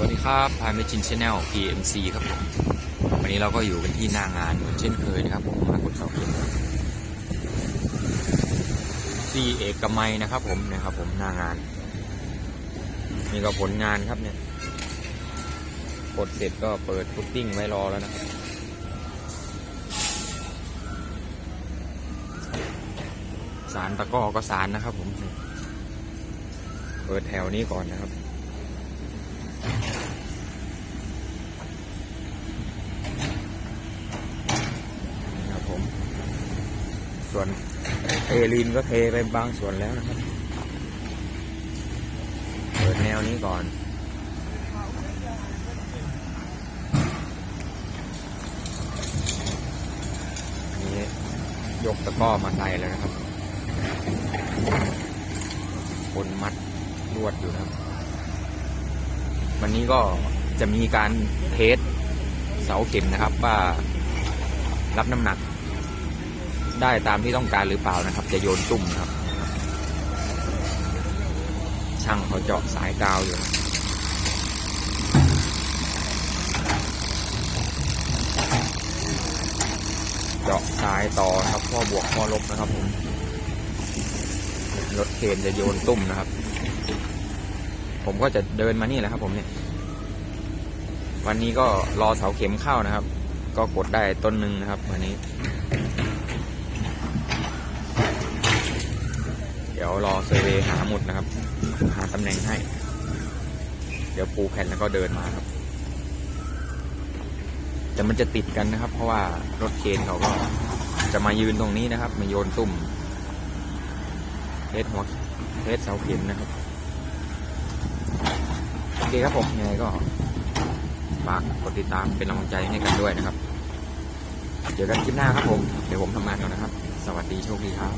วัสดีครับพายเมจินชาแนล PMC ครับผมวันนี้เราก็อยู่กันที่หน้างานเหมือนเช่นเคยนะครับผมมากดเสาเข็มที่เอกมัยนะครับ ผมนะครับ ผมหน้างานนี่ก็ผลงานครับเนี่ยกดเสร็จก็เปิดฟุตติ้งไว้รอแล้วนะครับสารตะก้อก็สารนะครับ ผมเปิดแถวนี้ก่อนนะครับ ครับผม ส่วนเอลีนก็เทไปบางส่วนแล้วนะครับ เปิดแนวนี้ก่อนนี้ยกตะก้อมาใส่แล้วนะครับ คนมัดลวดอยู่นะครับ วันนี้ก็จะมีการเทสเสาเข็มนะครับว่ารับน้ำหนัก ได้ตามที่ต้องการหรือเปล่านะครับ จะโยนตุ่มครับ ช่างเขาเจาะสายกาวอยู่ เจาะสายต่อนะครับข้อบวกข้อลบนะครับผมรถเคนจะโยนตุ่มนะครับ ผมก็จะเดินมานี่แหละครับ ผมเนี่ย วันนี้ก็รอเสาเข็มเข้านะครับ ก็กดได้ต้นหนึ่งนะครับวันนี้ เดี๋ยวรอเซเวหาหมุดนะครับ หาตำแหน่งให้ เดี๋ยวปูแผ่นแล้วก็เดินมาครับ แต่มันจะติดกันนะครับ เพราะว่ารถเคนเขาก็จะมายืนตรงนี้นะครับ มาโยนตุ่มเทสหัวเทสเสาเข็มนะครับ เคครับผมยังไงก็ฝากกดติดตามเป็นกำลังใจให้กันด้วยนะครับ เจอกันคลิปหน้าครับผม เดี๋ยวผมทำงานก่อนนะครับ สวัสดีโชคดีครับ